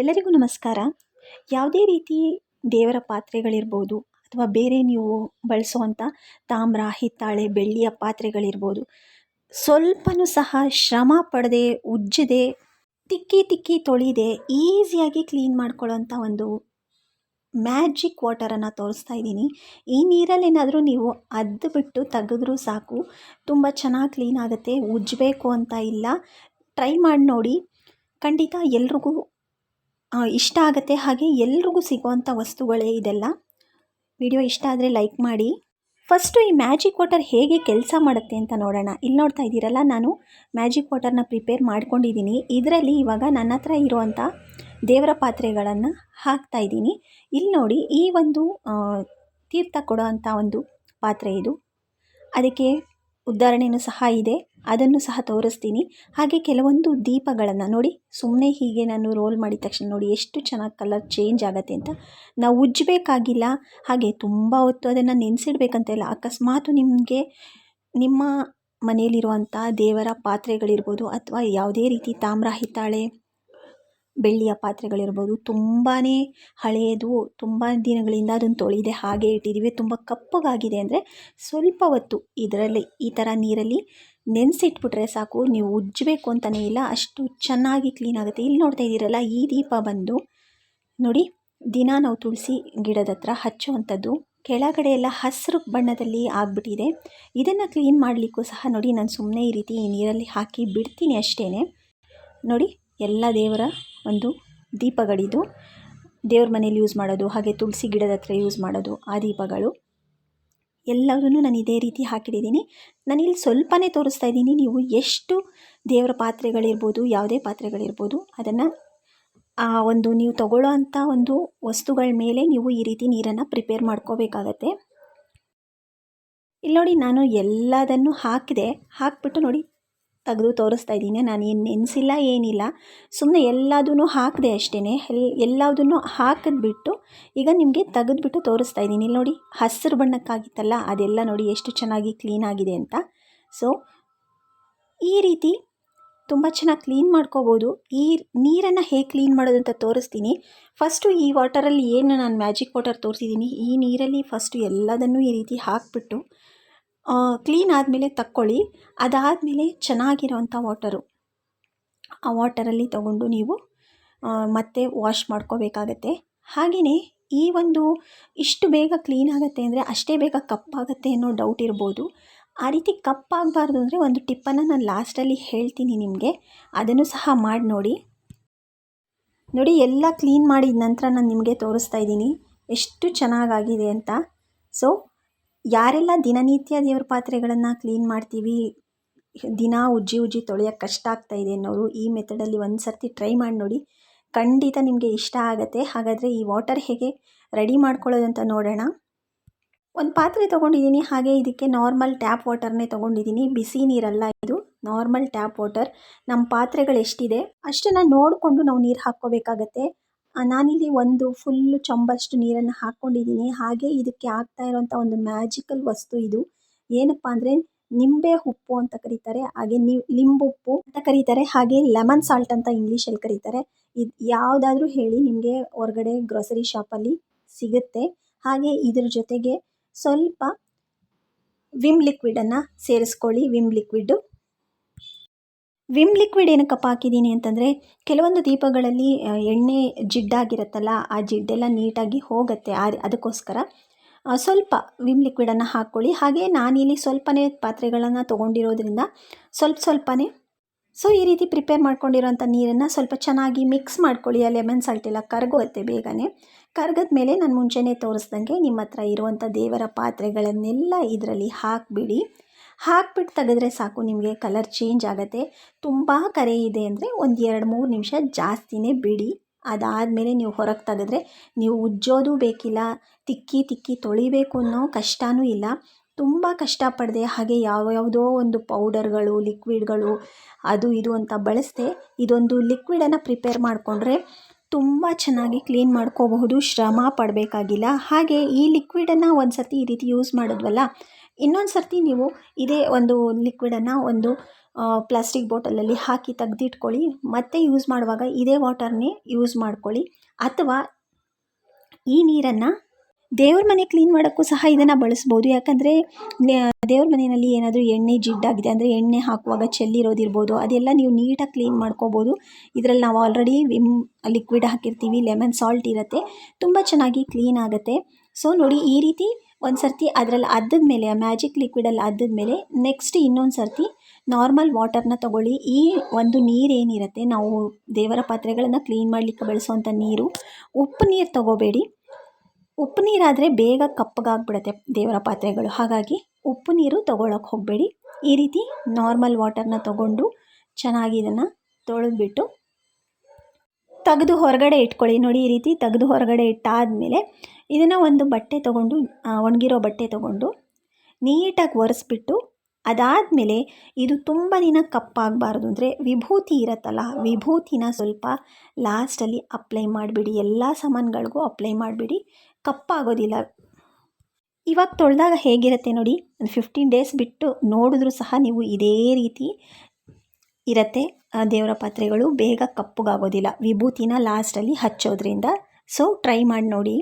ಎಲ್ಲರಿಗೂ ನಮಸ್ಕಾರ. ಯಾವುದೇ ರೀತಿ ದೇವರ ಪಾತ್ರೆಗಳಿರ್ಬೋದು ಅಥವಾ ಬೇರೆ ನೀವು ಬಳಸುವಂಥ ತಾಮ್ರ, ಹಿತ್ತಾಳೆ, ಬೆಳ್ಳಿಯ ಪಾತ್ರೆಗಳಿರ್ಬೋದು, ಸ್ವಲ್ಪನೂ ಸಹ ಶ್ರಮ ಪಡದೆ, ಉಜ್ಜದೆ, ತಿಕ್ಕಿ ತಿಕ್ಕಿ ತೊಳಿದೆ, ಈಸಿಯಾಗಿ ಕ್ಲೀನ್ ಮಾಡ್ಕೊಳ್ಳೋಂಥ ಒಂದು ಮ್ಯಾಜಿಕ್ ವಾಟರನ್ನು ತೋರಿಸ್ತಾ ಇದ್ದೀನಿ. ಈ ನೀರಲ್ಲೇನಾದರೂ ನೀವು ಅದ್ದು ಬಿಟ್ಟು ತೆಗೆದ್ರೂ ಸಾಕು. ತುಂಬ ಚೆನ್ನಾಗಿ ಕ್ಲೀನ್ ಆಗುತ್ತೆ. ಉಜ್ಜಬೇಕು ಅಂತ ಇಲ್ಲ. ಟ್ರೈ ಮಾಡಿ ನೋಡಿ. ಖಂಡಿತ ಎಲ್ರಿಗೂ ಇಷ್ಟ ಆಗುತ್ತೆ. ಹಾಗೆ ಎಲ್ರಿಗೂ ಸಿಗೋವಂಥ ವಸ್ತುಗಳೇ ಇದೆಲ್ಲ. ವಿಡಿಯೋ ಇಷ್ಟ ಆದರೆ ಲೈಕ್ ಮಾಡಿ. ಫಸ್ಟು ಈ ಮ್ಯಾಜಿಕ್ ವಾಟರ್ ಹೇಗೆ ಕೆಲಸ ಮಾಡುತ್ತೆ ಅಂತ ನೋಡೋಣ. ಇಲ್ಲಿ ನೋಡ್ತಾ ಇದ್ದೀರಲ್ಲ, ನಾನು ಮ್ಯಾಜಿಕ್ ವಾಟರ್ನ ಪ್ರಿಪೇರ್ ಮಾಡ್ಕೊಂಡಿದ್ದೀನಿ. ಇದರಲ್ಲಿ ಇವಾಗ ನನ್ನ ಹತ್ರ ಇರುವಂಥ ದೇವರ ಪಾತ್ರೆಗಳನ್ನು ಹಾಕ್ತಾ ಇದ್ದೀನಿ. ಇಲ್ಲಿ ನೋಡಿ, ಈ ಒಂದು ತೀರ್ಥ ಕೊಡೋ ಒಂದು ಪಾತ್ರೆ ಇದು. ಅದಕ್ಕೆ ಉದಾಹರಣೆಯೂ ಸಹ ಇದೆ. ಅದನ್ನು ಸಹ ತೋರಿಸ್ತೀನಿ. ಹಾಗೆ ಕೆಲವೊಂದು ದೀಪಗಳನ್ನು ನೋಡಿ ಸುಮ್ಮನೆ ಹೀಗೆ ನಾನು ರೋಲ್ ಮಾಡಿದ ತಕ್ಷಣ ನೋಡಿ ಎಷ್ಟು ಚೆನ್ನಾಗಿ ಕಲರ್ ಚೇಂಜ್ ಆಗುತ್ತೆ ಅಂತ. ನಾವು ಉಜ್ಜಬೇಕಾಗಿಲ್ಲ, ಹಾಗೆ ತುಂಬ ಹೊತ್ತು ಅದನ್ನು ನೆನೆಸಿಡ್ಬೇಕಂತ ಇಲ್ಲ ಅಕಸ್ಮಾತ್ ನಿಮಗೆ ನಿಮ್ಮ ಮನೆಯಲ್ಲಿರುವಂಥ ದೇವರ ಪಾತ್ರೆಗಳಿರ್ಬೋದು ಅಥವಾ ಯಾವುದೇ ರೀತಿ ತಾಮ್ರ ಹಿತ್ತಾಳೆ, ಬೆಳ್ಳಿಯ ಪಾತ್ರೆಗಳಿರ್ಬೋದು ತುಂಬಾ ಹಳೆಯದು ತುಂಬ ದಿನಗಳಿಂದ ಅದನ್ನು ತೊಳೆಯದೆ ಹಾಗೆ ಇಟ್ಟಿದ್ದೀವಿ ತುಂಬ ಕಪ್ಪಗಾಗಿದೆ ಅಂದರೆ ಸ್ವಲ್ಪ ಹೊತ್ತು ಇದರಲ್ಲಿ ಈ ಥರ ನೀರಲ್ಲಿ ನೆನೆಸಿಟ್ಬಿಟ್ರೆ ಸಾಕು, ನೀವು ಉಜ್ಜಬೇಕು ಅಂತಲೇ ಇಲ್ಲ, ಅಷ್ಟು ಚೆನ್ನಾಗಿ ಕ್ಲೀನ್ ಆಗುತ್ತೆ. ಇಲ್ಲಿ ನೋಡ್ತಾ ಇದ್ದೀರಲ್ಲ, ಈ ದೀಪ ಬಂದು, ನೋಡಿ, ದಿನ ನಾವು ತುಳಸಿ ಗಿಡದ ಹತ್ರ ಹಚ್ಚುವಂಥದ್ದು, ಕೆಳಗಡೆ ಎಲ್ಲ ಹಸಿರು ಬಣ್ಣದಲ್ಲಿ ಆಗಿಬಿಟ್ಟಿದೆ. ಇದನ್ನು ಕ್ಲೀನ್ ಮಾಡಲಿಕ್ಕೂ ಸಹ ನೋಡಿ, ನಾನು ಸುಮ್ಮನೆ ಈ ರೀತಿ ನೀರಲ್ಲಿ ಹಾಕಿ ಬಿಡ್ತೀನಿ ಅಷ್ಟೇ ನೋಡಿ, ಎಲ್ಲ ದೇವರ ಒಂದು ದೀಪಗಳಿದು, ದೇವ್ರ ಮನೇಲಿ ಯೂಸ್ ಮಾಡೋದು, ಹಾಗೆ ತುಳಸಿ ಗಿಡದ ಹತ್ರ ಯೂಸ್ ಮಾಡೋದು, ಆ ದೀಪಗಳು. ಎಲ್ಲವನ್ನೂ ನಾನು ಇದೇ ರೀತಿ ಹಾಕಿಟ್ಟಿದ್ದೀನಿ. ನಾನಿಲ್ಲಿ ಸ್ವಲ್ಪನೇ ತೋರಿಸ್ತಾ ಇದ್ದೀನಿ, ನೀವು ಎಷ್ಟು ದೇವರ ಪಾತ್ರೆಗಳಿರ್ಬೋದು, ಯಾವುದೇ ಪಾತ್ರೆಗಳಿರ್ಬೋದು, ಅದನ್ನು, ಆ, ಒಂದು ನೀವು ತಗೊಳ್ಳೋ ಅಂಥ ಒಂದು ವಸ್ತುಗಳ ಮೇಲೆ ನೀವು ಈ ರೀತಿ ನೀರನ್ನು ಪ್ರಿಪೇರ್ ಮಾಡ್ಕೋಬೇಕಾಗತ್ತೆ. ಇಲ್ಲಿ ನೋಡಿ ನಾನು ಎಲ್ಲದನ್ನು ಹಾಕಿದೆ. ಹಾಕಿಬಿಟ್ಟು ನೋಡಿ ತೆಗೆದು ತೋರಿಸ್ತಾ ಇದ್ದೀನಿ. ನಾನು ಏನು ನೆನೆಸಿಲ್ಲ, ಏನಿಲ್ಲ. ಸುಮ್ಮನೆ ಎಲ್ಲದೂ ಹಾಕಿದೆ ಅಷ್ಟೇ ಎಲ್ ಎಲ್ಲದನ್ನು ಹಾಕಿದ್ಬಿಟ್ಟು ಈಗ ನಿಮಗೆ ತೆಗೆದುಬಿಟ್ಟು ತೋರಿಸ್ತಾ ಇದ್ದೀನಿ. ಇಲ್ಲಿ ನೋಡಿ, ಹಸಿರು ಬಣ್ಣಕ್ಕಾಗಿತ್ತಲ್ಲ, ಅದೆಲ್ಲ ನೋಡಿ ಎಷ್ಟು ಚೆನ್ನಾಗಿ ಕ್ಲೀನ್ ಆಗಿದೆ ಅಂತ. ಸೊ ಈ ರೀತಿ ತುಂಬ ಚೆನ್ನಾಗಿ ಕ್ಲೀನ್ ಮಾಡ್ಕೋಬೋದು. ಈ ನೀರನ್ನು ಹೇಗೆ ಕ್ಲೀನ್ ಮಾಡೋದು ಅಂತ ತೋರಿಸ್ತೀನಿ. ಫಸ್ಟು ಈ ವಾಟರಲ್ಲಿ ಏನು ನಾನು ಮ್ಯಾಜಿಕ್ ವಾಟರ್ ತೋರಿಸಿದ್ದೀನಿ. ಈ ನೀರಲ್ಲಿ ಫಸ್ಟು ಎಲ್ಲದನ್ನೂ ಈ ರೀತಿ ಹಾಕಿಬಿಟ್ಟು ಕ್ಲೀನ್ ಆದಮೇಲೆ ತಕ್ಕೊಳ್ಳಿ. ಅದಾದಮೇಲೆ ಚೆನ್ನಾಗಿರೋವಂಥ ವಾಟರು ಆ ವಾಟರಲ್ಲಿ ತಗೊಂಡು ನೀವು ಮತ್ತೆ ವಾಶ್ ಮಾಡ್ಕೋಬೇಕಾಗತ್ತೆ. ಹಾಗೆಯೇ ಈ ಒಂದು ಇಷ್ಟು ಬೇಗ ಕ್ಲೀನ್ ಆಗುತ್ತೆ ಅಂದರೆ ಅಷ್ಟೇ ಬೇಗ ಕಪ್ಪಾಗತ್ತೆ ಅನ್ನೋ ಡೌಟ್ ಇರ್ಬೋದು. ಆ ರೀತಿ ಕಪ್ಪಾಗಬಾರ್ದು ಅಂದರೆ ಒಂದು ಟಿಪ್ಪನ್ನು ನಾನು ಲಾಸ್ಟಲ್ಲಿ ಹೇಳ್ತೀನಿ ನಿಮಗೆ. ಅದನ್ನು ಸಹ ಮಾಡಿ ನೋಡಿ. ನೋಡಿ, ಎಲ್ಲ ಕ್ಲೀನ್ ಮಾಡಿದ ನಂತರ ನಾನು ನಿಮಗೆ ತೋರಿಸ್ತಾ ಇದ್ದೀನಿ. ಎಷ್ಟು ಚೆನ್ನಾಗಾಗಿದೆ ಅಂತ. ಸೊ ಯಾರೆಲ್ಲ ದಿನನಿತ್ಯ ದೇವ್ರ ಪಾತ್ರೆಗಳನ್ನು ಕ್ಲೀನ್ ಮಾಡ್ತೀವಿ, ದಿನ ಉಜ್ಜಿ ಉಜ್ಜಿ ತೊಳೆಯೋಕ್ಕೆ ಕಷ್ಟ ಆಗ್ತಾ ಇದೆ ಅನ್ನೋರು ಈ ಮೆಥಡಲ್ಲಿ ಒಂದು ಸರ್ತಿ ಟ್ರೈ ಮಾಡಿ ನೋಡಿ, ಖಂಡಿತ ನಿಮಗೆ ಇಷ್ಟ ಆಗುತ್ತೆ. ಹಾಗಾದರೆ ಈ ವಾಟರ್ ಹೇಗೆ ರೆಡಿ ಮಾಡ್ಕೊಳ್ಳೋದು ಅಂತ ನೋಡೋಣ. ಒಂದು ಪಾತ್ರೆ ತೊಗೊಂಡಿದ್ದೀನಿ ಹಾಗೆ ಇದಕ್ಕೆ ನಾರ್ಮಲ್ ಟ್ಯಾಪ್ ವಾಟರ್ನೇ ತೊಗೊಂಡಿದ್ದೀನಿ ಬಿಸಿ ನೀರಲ್ಲ ಇದು ನಾರ್ಮಲ್ ಟ್ಯಾಪ್ ವಾಟರ್ ನಮ್ಮ ಪಾತ್ರೆಗಳು ಎಷ್ಟಿದೆ, ಅಷ್ಟನ್ನು ನೋಡಿಕೊಂಡು ನಾವು ನೀರು ಹಾಕ್ಕೋಬೇಕಾಗತ್ತೆ. ನಾನಿಲ್ಲಿ ಒಂದು ಫುಲ್ಲು ಚಂಬಷ್ಟು ನೀರನ್ನು ಹಾಕ್ಕೊಂಡಿದ್ದೀನಿ. ಹಾಗೆ ಇದಕ್ಕೆ ಆಗ್ತಾ ಇರೋವಂಥ ಒಂದು ಮ್ಯಾಜಿಕಲ್ ವಸ್ತು ಇದು. ಏನಪ್ಪ ಅಂದರೆ ನಿಂಬೆ ಉಪ್ಪು ಅಂತ ಕರೀತಾರೆ. ಹಾಗೆ ನಿ ಲಿಂಬುಪ್ಪು ಅಂತ ಕರೀತಾರೆ. ಹಾಗೆ ಲೆಮನ್ ಸಾಲ್ಟ್ ಅಂತ ಇಂಗ್ಲೀಷಲ್ಲಿ ಕರೀತಾರೆ. ಇದು ಯಾವುದಾದ್ರೂ ಹೇಳಿ ನಿಮಗೆ ಹೊರಗಡೆ ಗ್ರೋಸರಿ ಶಾಪಲ್ಲಿ ಸಿಗುತ್ತೆ. ಹಾಗೆ ಇದ್ರ ಜೊತೆಗೆ ಸ್ವಲ್ಪ ವಿಮ್ ಲಿಕ್ವಿಡನ್ನು ಸೇರಿಸ್ಕೊಳ್ಳಿ. ವಿಮ್ ಲಿಕ್ವಿಡ್ಡು ವಿಮ್ ಲಿಕ್ವಿಡ್ ಏನಕ್ಕಪ್ಪ ಹಾಕಿದ್ದೀನಿ ಅಂತಂದರೆ ಕೆಲವೊಂದು ದೀಪಗಳಲ್ಲಿ ಎಣ್ಣೆ ಜಿಡ್ಡಾಗಿರುತ್ತಲ್ಲ, ಆ ಜಿಡ್ಡೆಲ್ಲ ನೀಟಾಗಿ ಹೋಗುತ್ತೆ. ಆ, ಅದಕ್ಕೋಸ್ಕರ ಸ್ವಲ್ಪ ವಿಮ್ ಲಿಕ್ವಿಡನ್ನು ಹಾಕ್ಕೊಳ್ಳಿ. ಹಾಗೆ ನಾನಿಲ್ಲಿ ಸ್ವಲ್ಪನೇ ಪಾತ್ರೆಗಳನ್ನು ತೊಗೊಂಡಿರೋದ್ರಿಂದ ಸ್ವಲ್ಪ ಸ್ವಲ್ಪನೇ, ಸೊ, ಈ ರೀತಿ ಪ್ರಿಪೇರ್ ಮಾಡ್ಕೊಂಡಿರೋಂಥ ನೀರನ್ನು ಸ್ವಲ್ಪ ಚೆನ್ನಾಗಿ ಮಿಕ್ಸ್ ಮಾಡ್ಕೊಳ್ಳಿ. ಆ ಲೆಮನ್ ಸಾಲ್ಟ್ ಎಲ್ಲ ಕರಗೋಗುತ್ತೆ ಬೇಗನೆ. ಕರ್ಗದ ಮೇಲೆ ನಾನು ಮುಂಚೆನೇ ತೋರಿಸ್ದಂಗೆ ನಿಮ್ಮ ಹತ್ರ ಇರುವಂಥ ದೇವರ ಪಾತ್ರೆಗಳನ್ನೆಲ್ಲ ಇದರಲ್ಲಿ ಹಾಕಿಬಿಡಿ. ಹಾಕ್ಬಿಟ್ಟು ತೆಗೆದ್ರೆ ಸಾಕು, ನಿಮಗೆ ಕಲರ್ ಚೇಂಜ್ ಆಗುತ್ತೆ. ತುಂಬ ಕರೆ ಇದೆ ಅಂದರೆ ಒಂದು ಎರಡು ಮೂರು ನಿಮಿಷ ಜಾಸ್ತಿನೇ ಬಿಡಿ. ಅದಾದಮೇಲೆ ನೀವು ಹೊರಗೆ ತೆಗೆದ್ರೆ ನೀವು ಉಜ್ಜೋದು ಬೇಕಿಲ್ಲ, ತಿಕ್ಕಿ ತಿಕ್ಕಿ ತೊಳಿಬೇಕು ಅನ್ನೋ ಕಷ್ಟವೂ ಇಲ್ಲ. ತುಂಬ ಕಷ್ಟಪಡದೆ ಹಾಗೆ ಯಾವ ಯಾವುದೋ ಒಂದು ಪೌಡರ್ಗಳು ಲಿಕ್ವಿಡ್ಗಳು ಅದು ಇದು ಅಂತ ಬಳಸದೆ ಇದೊಂದು ಲಿಕ್ವಿಡನ್ನು ಪ್ರಿಪೇರ್ ಮಾಡಿಕೊಂಡ್ರೆ ತುಂಬ ಚೆನ್ನಾಗಿ ಕ್ಲೀನ್ ಮಾಡ್ಕೋಬಹುದು, ಶ್ರಮ ಪಡಬೇಕಾಗಿಲ್ಲ. ಹಾಗೆ ಈ ಲಿಕ್ವಿಡನ್ನು ಒಂದು ಸರ್ತಿ ಈ ರೀತಿ ಯೂಸ್ ಮಾಡಿದ್ವಲ್ಲ ಇನ್ನೊಂದು ಸರ್ತಿ ನೀವು ಇದೇ ಒಂದು ಲಿಕ್ವಿಡನ್ನು ಒಂದು ಪ್ಲಾಸ್ಟಿಕ್ ಬಾಟಲಲ್ಲಿ ಹಾಕಿ ತೆಗ್ದಿಟ್ಕೊಳ್ಳಿ. ಮತ್ತೆ ಯೂಸ್ ಮಾಡುವಾಗ ಇದೇ ವಾಟರ್ನೇ ಯೂಸ್ ಮಾಡ್ಕೊಳ್ಳಿ. ಅಥವಾ ಈ ನೀರನ್ನು ದೇವ್ರ ಮನೆ ಕ್ಲೀನ್ ಮಾಡೋಕ್ಕೂ ಸಹ ಇದನ್ನು ಬಳಸ್ಬೋದು. ಯಾಕಂದರೆ ದೇವ್ರ ಮನೆಯಲ್ಲಿ ಏನಾದರೂ ಎಣ್ಣೆ ಜಿಡ್ಡಾಗಿದೆ ಅಂದರೆ ಎಣ್ಣೆ ಹಾಕುವಾಗ ಚೆಲ್ಲಿರೋದಿರ್ಬೋದು ಅದೆಲ್ಲ ನೀವು ನೀಟಾಗಿ ಕ್ಲೀನ್ ಮಾಡ್ಕೋಬೋದು. ಇದರಲ್ಲಿ ನಾವು ಆಲ್ರೆಡಿ ವಿಮ್ ಲಿಕ್ವಿಡ್ ಹಾಕಿರ್ತೀವಿ ಲೆಮನ್ ಸಾಲ್ಟ್ ಇರುತ್ತೆ. ತುಂಬ ಚೆನ್ನಾಗಿ ಕ್ಲೀನ್ ಆಗುತ್ತೆ. ಸೊ ನೋಡಿ ಈ ರೀತಿ ಒಂದು ಸರ್ತಿ ಅದರಲ್ಲಿ ಅದ್ದದ ಮೇಲೆ ಮ್ಯಾಜಿಕ್ ಲಿಕ್ವಿಡಲ್ಲಿ ಅದ್ದದ ಮೇಲೆ ನೆಕ್ಸ್ಟ್ ಇನ್ನೊಂದು ಸರ್ತಿ ನಾರ್ಮಲ್ ವಾಟರ್ನ ತಗೊಳ್ಳಿ. ಈ ಒಂದು ನೀರೇನಿರುತ್ತೆ, ನಾವು ದೇವರ ಪಾತ್ರೆಗಳನ್ನು ಕ್ಲೀನ್ ಮಾಡಲಿಕ್ಕೆ ಬಳಸುವಂಥ ನೀರು, ಉಪ್ಪು ನೀರು ತಗೋಬೇಡಿ. ಉಪ್ಪು ನೀರಾದರೆ ಬೇಗ ಕಪ್ಪಗಾಗ್ಬಿಡುತ್ತೆ ದೇವರ ಪಾತ್ರೆಗಳು. ಹಾಗಾಗಿ ಉಪ್ಪು ನೀರು ತಗೊಳಕ್ಕೆ ಹೋಗಬೇಡಿ. ಈ ರೀತಿ ನಾರ್ಮಲ್ ವಾಟರ್ನ ತಗೊಂಡು ಚೆನ್ನಾಗಿ ಇದನ್ನು ತೊಳೆದ್ಬಿಟ್ಟು ತೆಗೆದು ಹೊರಗಡೆ ಇಟ್ಕೊಳ್ಳಿ. ನೋಡಿ ಈ ರೀತಿ ತೆಗೆದು ಹೊರಗಡೆ ಇಟ್ಟಾದಮೇಲೆ ಇದನ್ನು ಒಂದು ಬಟ್ಟೆ ತೊಗೊಂಡು ಒಣಗಿರೋ ಬಟ್ಟೆ ತೊಗೊಂಡು ನೀಟಾಗಿ ಒರೆಸ್ಬಿಟ್ಟು ಅದಾದಮೇಲೆ ಇದು ತುಂಬ ದಿನ ಕಪ್ಪಾಗಬಾರ್ದು. ಅಂದರೆ ವಿಭೂತಿ ಇರುತ್ತಲ್ಲ, ವಿಭೂತಿನ ಸ್ವಲ್ಪ ಲಾಸ್ಟಲ್ಲಿ ಅಪ್ಲೈ ಮಾಡಿಬಿಡಿ. ಎಲ್ಲ ಸಾಮಾನುಗಳಿಗೂ ಅಪ್ಲೈ ಮಾಡಿಬಿಡಿ. ಕಪ್ಪಾಗೋದಿಲ್ಲ. ಇವಾಗ ತೊಳೆದಾಗ ಹೇಗಿರುತ್ತೆ ನೋಡಿ, ಒಂದು ಫಿಫ್ಟೀನ್ ಡೇಸ್ ಬಿಟ್ಟು ನೋಡಿದ್ರೂ ಸಹ ನೀವು ಇದೇ ರೀತಿ ಇರತ್ತೆ. ದೇವರ ಪಾತ್ರೆಗಳು ಬೇಗ ಕಪ್ಪಗಾಗೋದಿಲ್ಲ. ವಿಭೂತಿನ ಲಾಸ್ಟಲ್ಲಿ ಹಚ್ಚೋದ್ರಿಂದ. ಸೊ ಟ್ರೈ ಮಾಡಿ ನೋಡಿ.